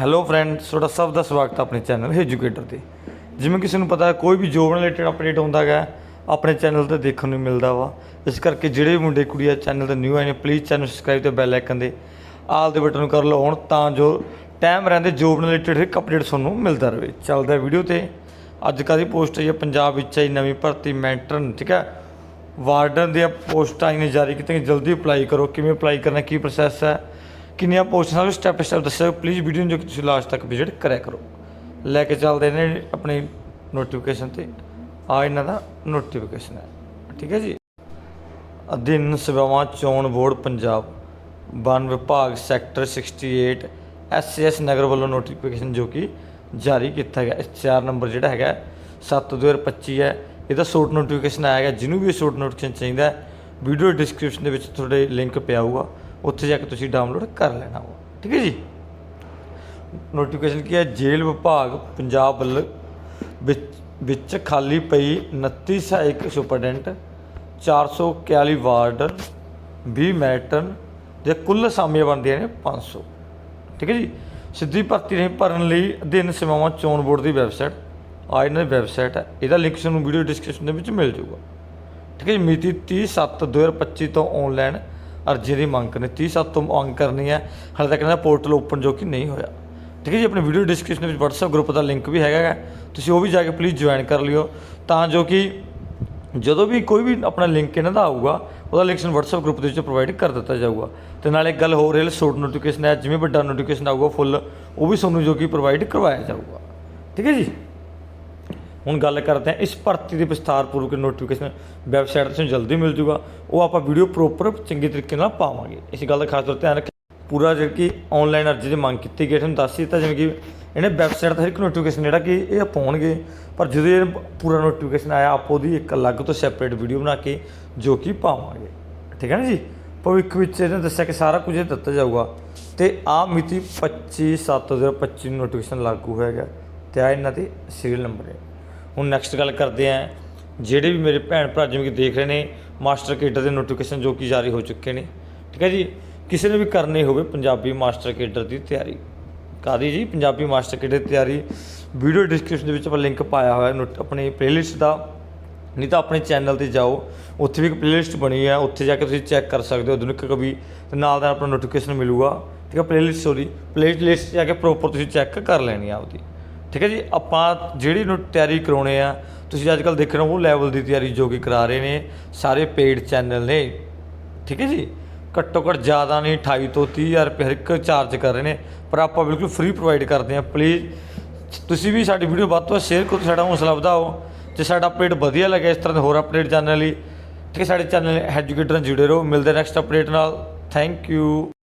Hello friends ਤੁਹਾਡਾ ਸਭ ਦਾ ਸਵਾਗਤ ਹੈ ਆਪਣੇ ਚੈਨਲ ਐਜੂਕੇਟਰ ਤੇ। ਜਿਵੇਂ ਕਿਸੇ ਨੂੰ ਪਤਾ ਹੈ, ਕੋਈ ਵੀ ਜੋਬ ਰਿਲੇਟਡ ਅਪਡੇਟ ਹੁੰਦਾ ਹੈਗਾ, ਆਪਣੇ ਚੈਨਲ ਤੇ ਦੇਖਣ ਨੂੰ ਮਿਲਦਾ ਵਾ। ਇਸ ਕਰਕੇ ਜਿਹੜੇ ਵੀ ਮੁੰਡੇ, ਕੁੜੀਆਂ ਚੈਨਲ ਤੇ ਨਿਊ ਆਏ ਨੇ ਪਲੀਜ਼ ਚੈਨਲ ਸਬਸਕ੍ਰਾਈਬ ਤੇ ਬੈਲ ਆਈਕਨ ਦੇ ਆਲ ਦੇ ਬਟਨ ਨੂੰ ਕਰ ਲਓ on ਤਾਂ ਜੋ ਟਾਈਮ ਰਹਿੰਦੇ ਜੋਬ ਰਿਲੇਟਡ ਇੱਕ ਅਪਡੇਟ ਤੁਹਾਨੂੰ ਮਿਲਦਾ ਰਹੇ। ਚੱਲਦਾ ਵੀਡੀਓ ਤੇ। ਅੱਜ ਕੱਲ੍ਹ ਦੀ ਪੋਸਟ ਆਈ ਹੈ, ਪੰਜਾਬ ਵਿੱਚ ਆਈ ਨਵੀਂ ਭਰਤੀ ਮੈਂਟਰਨ, ਠੀਕ ਹੈ? ਵਾਰਡਨ ਦੀਆਂ ਪੋਸਟਾਂ ਆਈਆਂ ਜਾਰੀ ਕੀਤੀਆਂ ਜਲਦੀ ਅਪਲਾਈ ਕਰੋ। ਕਿਵੇਂ ਅਪਲਾਈ ਕਰਨਾ, ਕੀ ਪ੍ਰੋਸੈਸ ਹੈ? ਕਿੰਨੀਆਂ ਪੋਸਟਾਂ ਸਾਰੇ ਸਟੈਪ ਸਟੈਪ ਦੱਸਿਆ ਪਲੀਜ਼ ਵੀਡੀਓ ਨੂੰ ਜੋ ਕਿ ਤੁਸੀਂ ਲਾਸਟ ਤੱਕ ਵਿਜ਼ਿਟ ਕਰਿਆ ਕਰੋ। ਲੈ ਕੇ ਚੱਲਦੇ ਨੇ ਆਪਣੀ ਨੋਟੀਫਿਕੇਸ਼ਨ ਤੇ। ਆ ਇਹਨਾਂ ਦਾ ਨੋਟੀਫਿਕੇਸ਼ਨ ਹੈ। ਠੀਕ ਹੈ ਜੀ? ਅਧੀਨ ਸੇਵਾਵਾਂ ਚੋਣ ਬੋਰਡ ਪੰਜਾਬ। ਵਨ ਵਿਭਾਗ ਸੈਕਟਰ 68 ਐਸਐਸ ਨਗਰ ਵੱਲੋਂ ਨੋਟੀਫਿਕੇਸ਼ਨ ਜੋ ਕਿ ਜਾਰੀ ਕੀਤਾ ਗਿਆ। ਇਸ ਚਾਰ ਨੰਬਰ ਜਿਹੜਾ ਹੈਗਾ 7/2025 ਹੈ। ਇਹਦਾ ਸ਼ੋਰਟ ਨੋਟੀਫਿਕੇਸ਼ਨ ਆਇਆ ਹੈਗਾ। ਜਿਹਨੂੰ ਵੀ ਸ਼ੋਰਟ ਨੋਟੀਫਿਕੇਸ਼ਨ ਚਾਹੀਦਾ ਵੀਡੀਓ ਡਿਸਕ੍ਰਿਪਸ਼ਨ ਦੇ ਵਿੱਚ ਤੁਹਾਡੇ ਲਿੰਕ ਪਿਆ ਹੋਊਗਾ। ਉੱਥੇ ਜਾ ਕੇ ਤੁਸੀਂ ਡਾਊਨਲੋਡ ਕਰ ਲੈਣਾ ਵਾ। ਠੀਕ ਹੈ ਜੀ? ਨੋਟੀਫਿਕੇਸ਼ਨ ਕੀ ਹੈ? ਜੇਲ੍ਹ ਵਿਭਾਗ ਪੰਜਾਬ ਵੱਲ ਵਿੱਚ ਖਾਲੀ ਪਈ 29 ਸਹਾਇਕ ਸੁਪਰਡੈਂਟ 441 ਵਾਰਡਨ 20 ਮੈਟਰਨ ਦੇ ਕੁੱਲ ਅਸਾਮੀਆਂ ਬਣਦੀਆਂ ਨੇ 500 ਠੀਕ ਹੈ ਜੀ? ਸਿੱਧੀ ਭਰਤੀ ਨਹੀਂ ਭਰਨ ਲਈ ਅਧੀਨ ਸੇਵਾਵਾਂ ਚੋਣ ਬੋਰਡ ਦੀ ਵੈਬਸਾਈਟ, ਆ ਇਹਨਾਂ ਦੀ ਵੈਬਸਾਈਟ ਹੈ। ਇਹਦਾ ਲਿੰਕ ਤੁਹਾਨੂੰ ਵੀਡੀਓ ਡਿਸਕ੍ਰਿਪਸ਼ਨ ਦੇ ਵਿੱਚ ਮਿਲ ਜਾਊਗਾ। ਠੀਕ ਹੈ ਜੀ? ਮਿਤੀ 30/7/2025 ਤੋਂ ਆਨਲਾਈਨ ਅਰਜ਼ੀ ਦੀ ਮੰਗ ਕਰਨੀ 30/7 ਤੋਂ ਮੰਗ ਕਰਨੀ ਹੈ। ਹਾਲੇ ਤੱਕ ਇਹਨਾਂ ਦਾ ਪੋਰਟਲ ਓਪਨ ਜੋ ਕਿ ਨਹੀਂ ਹੋਇਆ। ਠੀਕ ਹੈ ਜੀ, ਆਪਣੇ ਵੀਡੀਓ ਡਿਸਕ੍ਰਿਪਸ਼ਨ ਵਿੱਚ WhatsApp ਗਰੁੱਪ ਦਾ ਲਿੰਕ ਵੀ ਹੈਗਾ ਹੈ। ਤੁਸੀਂ ਉਹ ਵੀ ਜਾ ਕੇ ਪਲੀਜ਼ ਜੁਆਇਨ ਕਰ ਲਿਓ। ਤਾਂ ਜੋ ਕਿ ਜਦੋਂ ਵੀ ਕੋਈ ਵੀ ਆਪਣਾ ਲਿੰਕ ਇਹਨਾਂ ਦਾ ਆਊਗਾ, ਉਹਦਾ ਲਿੰਕ ਤੁਹਾਨੂੰ WhatsApp ਗਰੁੱਪ ਦੇ ਵਿੱਚ ਪ੍ਰੋਵਾਈਡ ਕਰ ਦਿੱਤਾ ਜਾਊਗਾ। ਤੇ ਨਾਲ ਇੱਕ ਗੱਲ ਹੋਰ ਹੈ ਸ਼ੋਰਟ ਨੋਟੀਫਿਕੇਸ਼ਨ ਹੈ, ਜਿਵੇਂ ਵੱਡਾ ਨੋਟੀਫਿਕੇਸ਼ਨ ਆਊਗਾ ਫੁੱਲ ਉਹ ਵੀ ਤੁਹਾਨੂੰ ਜੋ ਕਿ ਪ੍ਰੋਵਾਈਡ ਕਰਵਾਇਆ ਜਾਊਗਾ। ਠੀਕ ਹੈ ਜੀ? ਹੁਣ ਗੱਲ ਕਰਦੇ ਹਾਂ ਇਸ ਭਰਤੀ ਦੇ ਵਿਸਥਾਰਪੂਰਵਕ ਨੋਟੀਫਿਕੇਸ਼ਨ ਵੈਬਸਾਈਟ ਤੇ ਤੁਹਾਨੂੰ ਜਲਦੀ ਮਿਲ ਜੂਗਾ, ਉਹ ਆਪਾਂ ਵੀਡੀਓ ਪ੍ਰੋਪਰ ਚੰਗੇ ਤਰੀਕੇ ਨਾਲ ਪਾਵਾਂਗੇ। ਇਸ ਗੱਲ ਦਾ ਖਾਸ ਤੌਰ ਤੇ ਧਿਆਨ ਰੱਖਿਓ। ਪੂਰਾ ਜਿਹੜਾ ਕਿ ਆਨਲਾਈਨ ਅਰਜ਼ੀ ਦੀ ਮੰਗ ਕੀਤੀ ਗਈ, ਤੁਹਾਨੂੰ ਦੱਸ ਹੀ ਦਿੱਤਾ ਜਿਵੇਂ ਕਿ ਇਹਨੇ ਵੈਬਸਾਈਟ ਤੇ ਹਰ ਇੱਕ ਨੋਟੀਫਿਕੇਸ਼ਨ ਜਿਹੜਾ ਕਿ ਇਹ ਪਾਉਣਗੇ, ਪਰ ਜਦੋਂ ਇਹ ਪੂਰਾ ਨੋਟੀਫਿਕੇਸ਼ਨ ਆਇਆ, ਆਪ ਉਹਦੀ ਇੱਕ ਅਲੱਗ ਤੋਂ ਸੈਪਰੇਟ ਵੀਡੀਓ ਬਣਾ ਕੇ ਜੋ ਕਿ ਪਾਵਾਂਗੇ। ਠੀਕ ਹੈ ਨਾ ਜੀ? ਭਵਿੱਖ ਵਿੱਚ ਇਹਨੇ ਦੱਸਿਆ ਕਿ ਸਾਰਾ ਕੁਝ ਇਹ ਦਿੱਤਾ ਜਾਊਗਾ। ਤੇ ਆ ਮਿਤੀ 25/7/2025 ਨੂੰ ਨੋਟੀਫਿਕੇਸ਼ਨ ਲਾਗੂ ਹੋਏਗਾ ਤੇ ਆ ਇਹਨਾਂ ਦੇ ਸੀਰੀਅਲ ਨੰਬਰ ਹੈ ਹੁਣ ਨੈਕਸਟ ਗੱਲ ਕਰਦੇ ਆਂ ਜਿਹੜੇ ਵੀ ਮੇਰੇ ਭੈਣ ਭਰਾ ਜਿਵੇਂ ਕਿ ਦੇਖ ਰਹੇ ਨੇ, ਮਾਸਟਰ ਕੇਡਰ ਦੇ ਨੋਟੀਫਿਕੇਸ਼ਨ ਜੋ ਕਿ ਜਾਰੀ ਹੋ ਚੁੱਕੇ ਨੇ। ਠੀਕ ਹੈ ਜੀ? ਕਿਸੇ ਨੇ ਵੀ ਕਰਨੀ ਹੋਵੇ ਪੰਜਾਬੀ ਮਾਸਟਰ ਕੇਡਰ ਦੀ ਤਿਆਰੀ। ਕਾਦੀ ਜੀ? ਪੰਜਾਬੀ ਮਾਸਟਰ ਕੇਡਰ ਦੀ ਤਿਆਰੀ। ਵੀਡੀਓ ਡਿਸਕ੍ਰਿਪਸ਼ਨ ਦੇ ਵਿੱਚ ਆਪਾਂ ਲਿੰਕ ਪਾਇਆ ਹੋਇਆ ਨੋਟ- ਆਪਣੀ ਪਲੇਲਿਸਟ ਦਾ। ਨਹੀਂ ਤਾਂ ਆਪਣੇ ਚੈਨਲ ਤੇ ਜਾਓ। ਉੱਥੇ ਵੀ ਇੱਕ ਪਲੇਲਿਸਟ ਬਣੀ ਹੈ ਉੱਥੇ ਜਾ ਕੇ ਤੁਸੀਂ ਚੈੱਕ ਕਰ ਸਕਦੇ ਹੋ। ਆਧੁਨਿਕ ਕਵੀ ਤੇ ਨਾਲ ਦਾ ਆਪਣਾ ਨੋਟੀਫਿਕੇਸ਼ਨ ਮਿਲੂਗਾ। ਠੀਕ ਹੈ? ਪਲੇਲਿਸਟ ਸੋਰੀ ਪਲੇਲਿਸਟ ਜਾ ਕੇ ਪ੍ਰੋਪਰ ਤੁਸੀਂ ਚੈੱਕ ਕਰ ਲੈਣੀ ਆ ਆਪਦੀ। ਠੀਕ ਹੈ ਜੀ? ਆਪਾਂ ਜਿਹੜੀ ਨੂੰ ਤਿਆਰੀ ਕਰਾਉਣੇ ਆ, ਤੁਸੀਂ ਅੱਜ ਕੱਲ ਦੇਖ ਰਹੇ ਹੋ, ਉਹ ਲੈਵਲ ਦੀ ਤਿਆਰੀ ਜੋ ਕਿ ਕਰਾ ਰਹੇ ਨੇ, ਸਾਰੇ ਪੇਡ ਚੈਨਲ ਨੇ। ਠੀਕ ਹੈ ਜੀ? ਘੱਟੋ ਘੱਟ ਜ਼ਿਆਦਾ ਨਹੀਂ 28 ਤੋਂ 30000 ਰੁਪਏ ਹਰ ਇੱਕ ਚਾਰਜ ਕਰ ਰਹੇ ਨੇ, ਪਰ ਆਪਾਂ ਬਿਲਕੁਲ ਫ੍ਰੀ ਪ੍ਰੋਵਾਈਡ ਕਰਦੇ ਹਾਂ। ਪਲੀਜ਼ ਤੁਸੀਂ ਵੀ ਸਾਡੀ ਵੀਡੀਓ ਵੱਧ ਤੋਂ ਵੱਧ ਸ਼ੇਅਰ ਕਰੋ ਤੇ ਸਾਡਾ ਹੌਸਲਾ ਵਧਾਓ। ਜੇ ਸਾਡਾ ਅਪਡੇਟ ਵਧੀਆ ਲੱਗਿਆ ਇਸ ਤਰ੍ਹਾਂ ਦੇ ਹੋਰ ਅਪਡੇਟ ਜਾਣਨ ਲਈ, ਠੀਕ ਹੈ, ਸਾਡੇ ਚੈਨਲ ਐਜੂਕੇਟਰ ਨਾਲ ਜੁੜੇ ਰਹੋ। ਮਿਲਦੇ ਨੈਕਸਟ ਅਪਡੇਟ ਨਾਲ। Thank you